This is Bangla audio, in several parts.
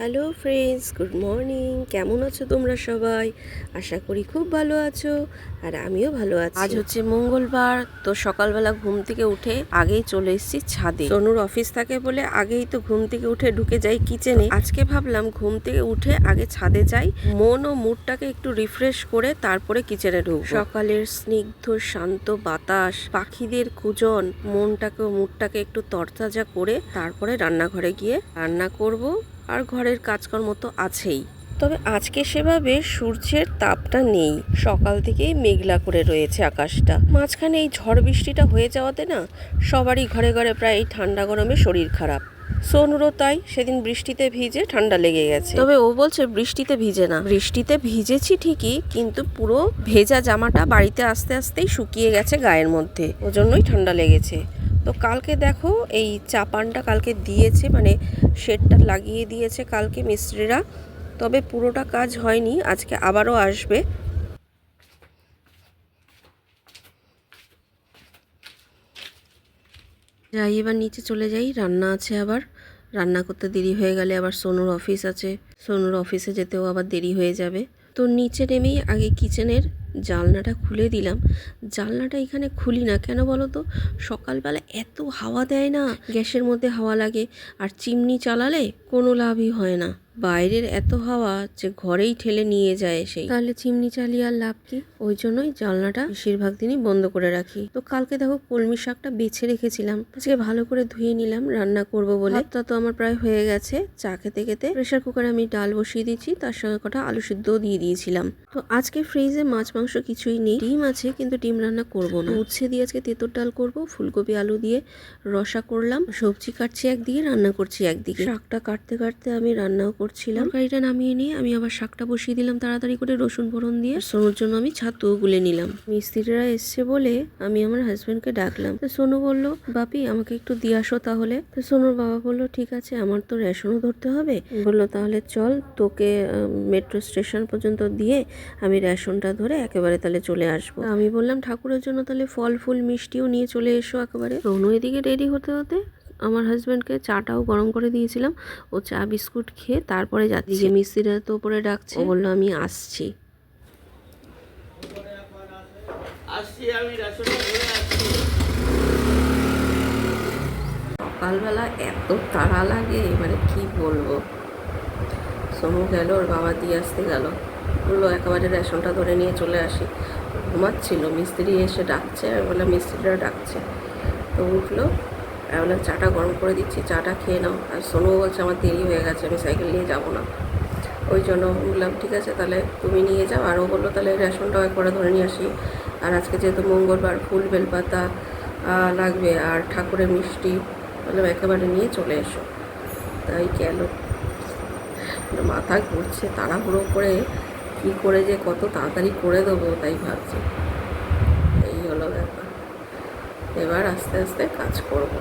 Hello friends good morning. কেমন আছো তোমরা সবাই? আশা করি খুব ভালো আছো আর আমিও ভালো আছি। আজ হচ্ছে মঙ্গলবার তো সকালবেলা ঘুম থেকে উঠে আগেই চলে এসেছি ছাদে। সোনুর অফিস থাকে বলে আগেই তো ঘুম থেকে উঠে ঢুকে যাই কিচেনে। আজকে ভাবলাম ঘুম থেকে উঠে আগে ছাদে যাই মন ও মুডটাকে একটু রিফ্রেশ করে তারপরে কিচেনে ঢুকবো। সকালের স্নিগ্ধ শান্ত বাতাস পাখিদের কুজন মনটাকে ও মুডটাকে একটু তরতাজা করে তারপরে রান্নাঘরে গিয়ে রান্না করব। আর ঘরের কাজকর্ম তো আছেই। তবে আজকে সেভাবে সূর্যের তাপটা নেই। সকাল থেকেই মেঘলা করে রয়েছে আকাশটা। মাঝখানে এই ঝড় বৃষ্টিটা হয়ে যাওয়াতে না সবারই ঘরে ঘরে প্রায় এই ঠান্ডা গরমে শরীর খারাপ। সোনুরও তাই সেদিন বৃষ্টিতে ভিজে ঠান্ডা লেগে গেছে। তবে ও বলছে বৃষ্টিতে ভিজে না। বৃষ্টিতে ভিজেছি ঠিকই, কিন্তু পুরো ভেজা জামাটা বাড়িতে আস্তে আস্তেই শুকিয়ে গেছে গায়ের মধ্যে। ওজন্যই ঠান্ডা লেগেছে। তো কালকে দেখো এই চাপানটা কালকে দিয়েছে মানে শেডটা লাগিয়ে দিয়েছে কালকে মিস্ত্রিরা। তবে পুরোটা কাজ হয়নি, আজকে আবারও আসবে। যাই, এবার নিচে চলে যাই, রান্না আছে আবার। রান্না করতে দেরি হয়ে গেলে আবার সোনুর অফিস আছে। সোনুর অফিসে যেতেও আবার দেরি হয়ে যাবে। তো নিচে নেমেই আগে কিচেনের জানলাটা খুলে দিলাম। জানলাটা এখানে খুলি না। কেন বলো তো? সকালবেলা এত হাওয়া দেয় না। গ্যাসের মধ্যে হাওয়া লাগে। আর চিমনি চালালে কোনো লাভই হয় না। বাইরের এত হাওয়া যে ঘরেই ঠেলে নিয়ে যায় সেই। তাহলে চিমনি চালিয়ে আর লাভ কি? ওই জন্যই জানলাটা বেশিরভাগ দিনই বন্ধ করে রাখি। তো কালকে দেখো কলমি শাকটা বেছে রেখেছিলাম। আজকে ভালো করে ধুয়ে নিলাম রান্না করব বলে। তা তো আমার প্রায় হয়ে গেছে। চা খেতে খেতে প্রেশার কুকারে আমি ডাল বসিয়ে দিচ্ছি তার সঙ্গে কটা আলু সিদ্ধও দিয়ে দিয়েছিলাম। তো আজকে ফ্রিজে মাছ মাংস কিছুই নেই। ডিম আছে কিন্তু ডিম রান্না করব না। উচ্ছে দিয়ে আজকে তেঁতুর ডাল করব ফুলকপি আলু দিয়ে রসা করলাম। সবজি কাটছি একদিকে রান্না করছি একদিকে। শাকটা কাটতে কাটতে আমি রান্নাও করছিলাম। তরকারিটা নামিয়ে নিয়ে আমি আবার শাকটা বসিয়ে দিলাম তাড়াতাড়ি করে রসুন ফোড়ন দিয়ে। সোনুর জন্য আমি ছাতুও গুলে নিলাম। মিস্ত্রিরা এসছে বলে আমি আমার হাজবেন্ডকে ডাকলাম। তো সোনু বলল বাপি আমাকে একটু দিয়ে আসো তাহলে। তো সোনুর বাবা বলল ঠিক আছে আমার তো রেশনও ধরতে হবে। বলল তাহলে চল তোকে মেট্রো স্টেশন পর্যন্ত দিয়ে আমি রেশনটা ধরে একেবারে তাহলে চলে আসব। আমি বললাম ঠাকুরের জন্য তাহলে ফল ফুল মিষ্টিও নিয়ে চলে এসো একেবারে। সোনু এদিকে রেডি হতে হতে হাজব্যান্ডকে চাটাও গরম করে দিয়েছিলাম। ও চা বিস্কুট খেয়ে তারপরে যাচ্ছি। যে মিস্ত্রিরা তো উপরে ডাকছে। বলল আমি আসছি। আসছি আমি সকালবেলা এত তাড়া লাগে মানে কি বলব? সোমু গেল ওর বাবা দিয়ে আসতে গেল। বলল একেবারে রেশনটা ধরে নিয়ে চলে আসি। ঘুমাচ্ছিল মিস্ত্রি এসে ডাকছে আমি বললাম মিস্ত্রিরা ডাকছে। তো উঠল আমি বললাম, চাটা গরম করে দিচ্ছি, চাটা খেয়ে নাও। আর সোনু বলছে, আমার দেরি হয়ে গেছে, আমি সাইকেল নিয়ে যাব না। ওই জন্য বললাম, ঠিক আছে, তাহলে তুমি নিয়ে যাও। আর ও বলল, তাহলে রেশনটাও একবারে ধরে নিয়ে আসি। আর আজকে যেহেতু মঙ্গলবার ফুল বেলপাতা লাগবে, আর ঠাকুরের মিষ্টি, বললাম, একেবারে নিয়ে চলে এসো। তাই গেল। মাথা ঘুরছে, তাড়াহুড়ো করে কী করে যে কত তাড়াতাড়ি করে দেবো তাই ভাবছি। এই হলো ব্যাপার। এবার আস্তে আস্তে কাজ করব।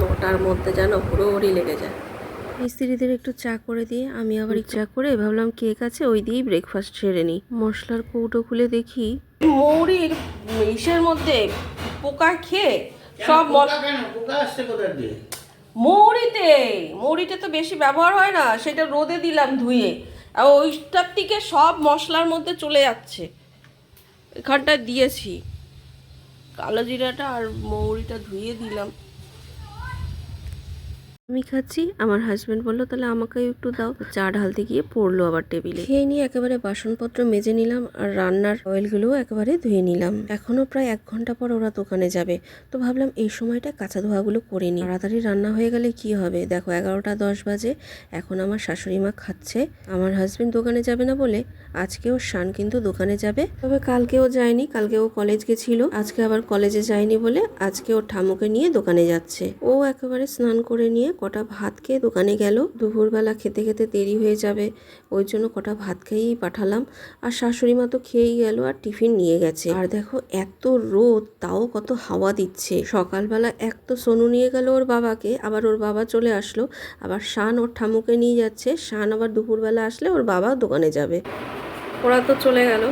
নটার মধ্যে যেন হুড়োহুড়ি লেগে যায়। মিস্ত্রিদের একটু চা করে দিয়ে আমি আবার চা করে ভাবলাম কেক আছে ওই দিয়েই ব্রেকফাস্ট সেরে নিই। মশলার কৌটো খুলে দেখি। মৌরির ইসের মধ্যে পোকা খেয়ে সব মৌরিতে মৌরিতে তো বেশি ব্যবহার হয় না সেটা রোদে দিলাম ধুয়ে। আর ওইটার থেকে সব মশলার মধ্যে চলে যাচ্ছে। এখানটায় দিয়েছি। কালো জিরাটা আর মৌরিটা ধুয়ে দিলাম। আমি খাচ্ছি, আমার হাজব্যান্ড বলল, তাহলে আমাকেও একটু দাও। চা ঢালতে গিয়ে পড়ল আবার টেবিলে। খেয়ে নিয়ে একেবারে বাসনপত্র মেজে নিলাম আর রান্নার অয়েলগুলোও একেবারে ধুয়ে নিলাম। এখনও প্রায় এক ঘণ্টা পর ওরা দোকানে যাবে। তো ভাবলাম এই সময়টা কাঁচা ধোয়াগুলো করে নিই। তাড়াতাড়ি রান্না হয়ে গেলে কি হবে? দেখো, এগারোটা দশ বাজে। এখন আমার শাশুড়ি মা খাচ্ছে। আমার হাজব্যান্ড দোকানে যাবে না বলে আজকেও শান কিন্তু দোকানে যাবে। তবে কালকেও যায়নি কালকে ও কলেজ গেছিল। আজকে আবার কলেজে যায়নি বলে আজকে ওর ঠামুকে নিয়ে দোকানে যাচ্ছে। ও একেবারে স্নান করে নিয়ে কটা ভাত খেয়ে দোকানে গেল। দুপুরবেলা খেতে খেতে দেরি হয়ে যাবে। ওই জন্য কটা ভাত খেয়েই পাঠালাম। আর শাশুড়ি মা তো খেয়েই গেল আর টিফিন নিয়ে গেছে। আর দেখো এত রোদ, তাও কত হাওয়া দিচ্ছে। সকালবেলা এক তো সোনু নিয়ে গেল ওর বাবাকে, আবার ওর বাবা চলে আসলো। আবার শান ওর ঠামুকে নিয়ে যাচ্ছে। শান আবার দুপুরবেলা আসলে ওর বাবা দোকানে যাবে। ওরা তো চলে গেল।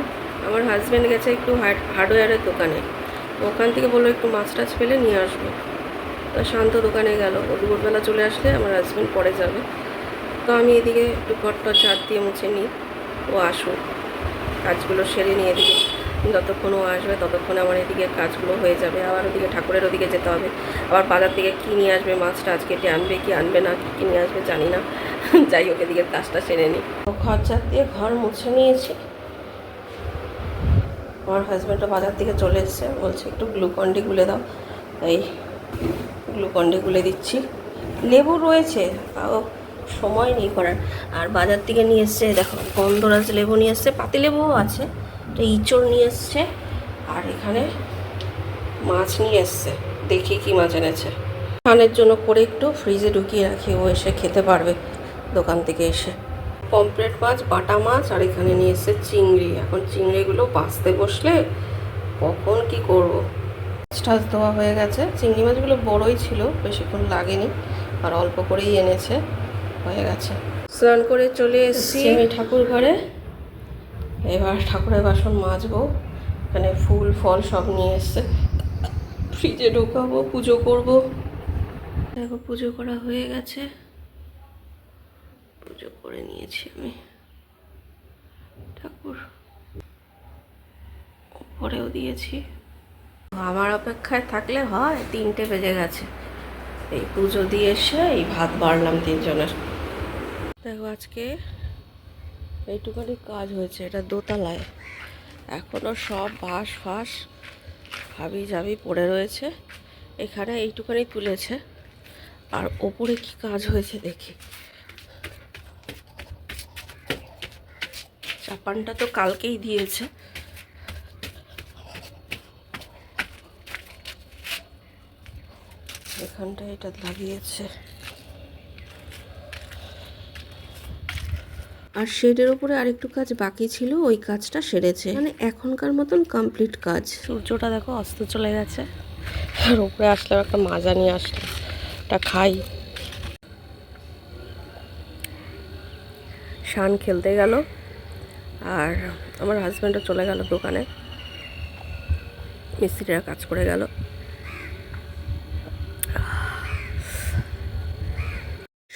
আমার হাজব্যান্ড গেছে একটু হার্ডওয়্যারের দোকানে। ওখান থেকে বলল একটু মাছ টাছ পেলে নিয়ে আসব। শান্ত দোকানে গেল। ও দুপুরবেলা চলে আসলে আমার হাজব্যান্ড পরে যাবে। তো আমি এদিকে একটু ঘরটা ঝাড় দিয়ে মুছে নিই। ও আসুক। কাজগুলো সেরে নিয়ে এদিকে। যতক্ষণ ও আসবে ততক্ষণ আমার এদিকে কাজগুলো হয়ে যাবে। আবার ওদিকে ঠাকুরের ওদিকে যেতে হবে। আবার বাজার থেকে কী নিয়ে আসবে মাছটা আজকে এটি আনবে, কি আনবে না, কী নিয়ে আসবে জানি না। যাই হোক, এদিকে কাজটা সেরে নিই। ও ঘর ঝাড় দিয়ে ঘর মুছে নিয়েছি। আমার হাজব্যান্ডও বাজার থেকে চলে এসছে। বলছে, একটু গ্লুকন্ডি গুলে দাও। এই গ্লুকন্ডি গুলে দিচ্ছি। লেবু রয়েছে, তাও সময় নেই করার। আর বাজার থেকে নিয়ে এসছে, দেখো, গন্ধরাজ লেবু নিয়ে এসছে, পাতি লেবুও আছে, তো ইঁচড় নিয়ে এসছে, আর এখানে মাছ নিয়ে এসছে, দেখি কি মাছ এনেছে। খানের জন্য করে একটু ফ্রিজে ঢুকিয়ে রাখি, ও এসে খেতে পারবে দোকান থেকে এসে। পমপ্লেট মাছ, বাটা মাছ, আর এখানে নিয়ে এসছে চিংড়ি। এখন চিংড়িগুলো বাঁচতে বসলে কখন কি করব? টাচ দেওয়া হয়ে গেছে। চিংড়ি মাছগুলো বড়ই ছিল, বেশিক্ষণ লাগেনি, আর অল্প করেই এনেছে, হয়ে গেছে। স্নান করে চলে এসেছি আমি ঠাকুর ঘরে। এবার ঠাকুরের বাসন মাজবো, এখানে ফুল, ফল সব নিয়ে এসছে। ফ্রিজে ঢোকাবো, পুজো করব। দেখো, পুজো করা হয়ে গেছে। পুজো করে নিয়েছি আমি। ঠাকুর পরেও দিয়েছি। আমার অপেক্ষায় থাকলে হয়, তিনটে বেজে গেছে। এই পুজো দিয়ে এসে এই ভাত বাড়লাম তিনজনের। দেখো আজকে এইটুখানি কাজ হয়েছে, এটা দোতলায়। এখনও সব বাঁশ ফাঁস, হাবি জাবি পড়ে রয়েছে। এখানে এইটুখানি তুলেছে। আর ওপরে কি কাজ হয়েছে দেখি। চাপানটা তো কালকেই দিয়েছে। এখানটা এটা লাগিয়েছে। আর শেডের উপরে আরেকটু কাজ বাকি ছিল ওই কাজটা সেরেছে। মানে এখনকার মতন কমপ্লিট কাজ। সূর্যটা দেখো অস্ত চলে গেছে। আর উপরে আসলে একটা মাজা নিয়ে আসলে ওটা খাই। শান খেলতে গেল। আর আমার হাজব্যান্ডও চলে গেল দোকানে। মিস্ত্রিরা কাজ করে গেল।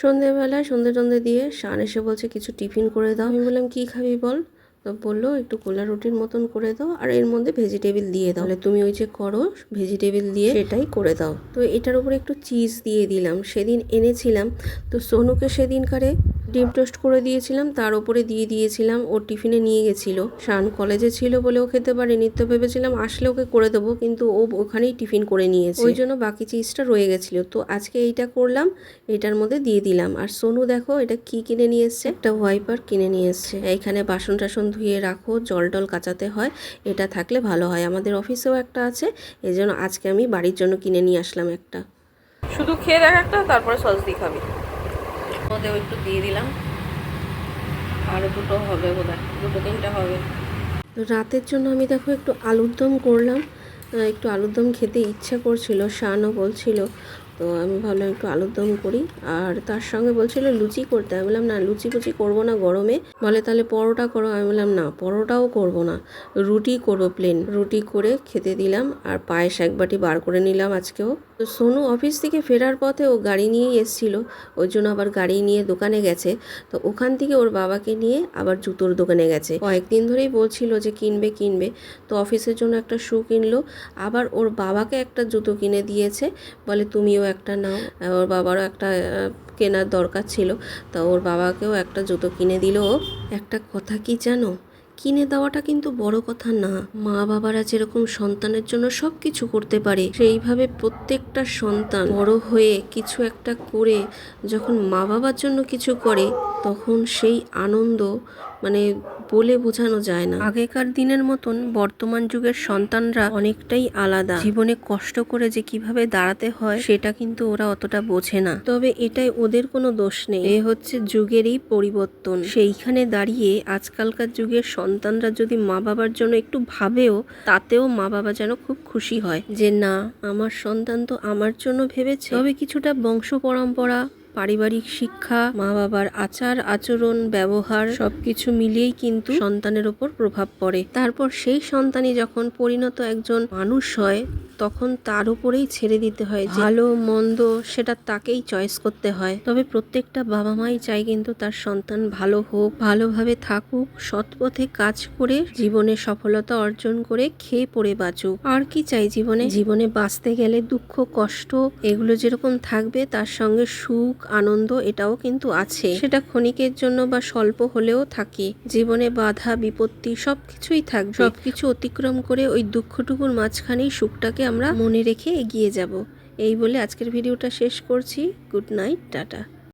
সন্ধেবেলায় সন্ধে টন্ধে দিয়ে শান এসে বলছে, কিছু টিফিন করে দাও। আমি বললাম, কী খাবি বল? তো বলল, একটু কোলা রুটির মতন করে দাও আর এর মধ্যে ভেজিটেবিল দিয়ে দাও। তাহলে তুমি ওই যে করো ভেজিটেবিল দিয়ে সেটাই করে দাও। তো এটার উপরে একটু চিজ দিয়ে দিলাম, সেদিন এনেছিলাম। তো সোনুকে সেদিনকারে ডিম টোস্ট করে দিয়েছিলাম, তার উপরে দিয়ে দিয়েছিলাম, ও টিফিনে নিয়ে গেছিল। শান কলেজে ছিল বলে ও খেতে পারেনি, তো ভেবেছিলাম আসলে ওকে করে দেবো, কিন্তু ও ওখানেই টিফিন করে নিয়েছে। ওই জন্য বাকি চিজটা রয়ে গেছিল। তো আজকে এইটা করলাম, এটার মধ্যে দিয়ে দিলাম। আর সোনু দেখো, এটা কি কিনে নিয়ে এসছে? একটা ওয়াইপার কিনে নিয়ে এসছে। এইখানে বাসন টাসন ধুয়ে রাখো জল টল কাচাতে হয় এটা থাকলে ভালো হয়। আমাদের অফিসেও একটা আছে এই জন্য আজকে আমি বাড়ির জন্য কিনে নিয়ে আসলাম একটা। শুধু খেয়ে দেখ একটা তারপরে সস দিয়ে খাবি। ওদেরও একটু দিয়ে দিলাম। আরও দুটো হবে বোধ হয় দুটো তিনটা হবে। রাতের জন্য আমি দেখো একটু আলুর দম করলাম একটু আলুর দম খেতে ইচ্ছা করছিল শানও বলছিল। তো আমি ভাবলাম একটু আলুর দম করি। আর তার সঙ্গে বলছিল লুচি করতে। আমি বললাম, না, লুচি কুচি করব না গরমে। বলে, তাহলে পরোটা করো। আমি বললাম, না, পরোটাও করব না। রুটি করব প্লেন রুটি করে খেতে দিলাম। আর পায়েস এক বাটি বার করে নিলাম আজকেও। তো সোনু অফিস থেকে ফেরার পথে ও গাড়ি নিয়েই এসেছিল। ওই জন্য আবার গাড়ি নিয়ে দোকানে গেছে। তো ওখান থেকে ওর বাবাকে নিয়ে আবার জুতোর দোকানে গেছে। কয়েকদিন ধরেই বলছিল যে কিনবে কিনবে। তো অফিসের জন্য একটা শু কিনলো। আবার ওর বাবাকে একটা জুতো কিনে দিয়েছে। বলে, তুমিও একটা নাও। ওর বাবারও একটা কেনার দরকার ছিল। তা ওর বাবাকেও একটা জুতো কিনে দিল। একটা কথা কি জানো? কিনে দেওয়াটা কিন্তু বড় কথা না। মা বাবারা যেরকম সন্তানের জন্য সব কিছু করতে পারে, সেইভাবে প্রত্যেকটা সন্তান বড় হয়ে কিছু একটা করে যখন মা বাবার জন্য কিছু করে, তখন সেই আনন্দ মানে বলে বোঝানো যায় না। আগেকার দিনের মতন বর্তমান যুগের সন্তানরা অনেকটাই আলাদা। জীবনে কষ্ট করে যে কীভাবে দাঁড়াতে হয়, সেটা কিন্তু ওরা অতটা বোঝে না। তবে এটাই ওদের কোনো দোষ নেই। এ হচ্ছে যুগেরই পরিবর্তন। সেইখানে দাঁড়িয়ে আজকালকার যুগের সন্তানরা যদি মা বাবার জন্য একটু ভাবেও, তাতেও মা বাবা যেন খুব খুশি হয় যে, না, আমার সন্তান তো আমার জন্য ভেবেছে। তবে কিছুটা বংশ পরম্পরা পারিবারিক শিক্ষা মা বাবার আচার, আচরণ, ব্যবহার সবকিছু মিলিয়েই কিন্তু সন্তানের ওপর প্রভাব পড়ে। তারপর সেই সন্তানই যখন পরিণত একজন মানুষ হয় তখন তার উপরেই ছেড়ে দিতে হয়। ভালো মন্দ সেটা তাকেই চয়েস করতে হয়। তবে প্রত্যেকটা বাবা মাই চায় কিন্তু তার সন্তান ভালো হোক, ভালোভাবে থাকুক সৎ পথে কাজ করে জীবনে সফলতা অর্জন করে খেয়ে পড়ে বাঁচুক। আর কি চাই জীবনে? জীবনে বাঁচতে গেলে দুঃখ, কষ্ট এগুলো যেরকম থাকবে, তার সঙ্গে সুখ, আনন্দ এটাও কিন্তু আছে। সেটা ক্ষণিকের জন্য বা স্বল্প হলেও থাকে। জীবনে বাধা, বিপত্তি সবকিছুই থাকবে। সবকিছু অতিক্রম করে ওই দুঃখটুকুর মাঝখানেই সুখটাকে আমরা মনে রেখে এগিয়ে যাব। এই বলে আজকের ভিডিওটা শেষ করছি। Good night tata.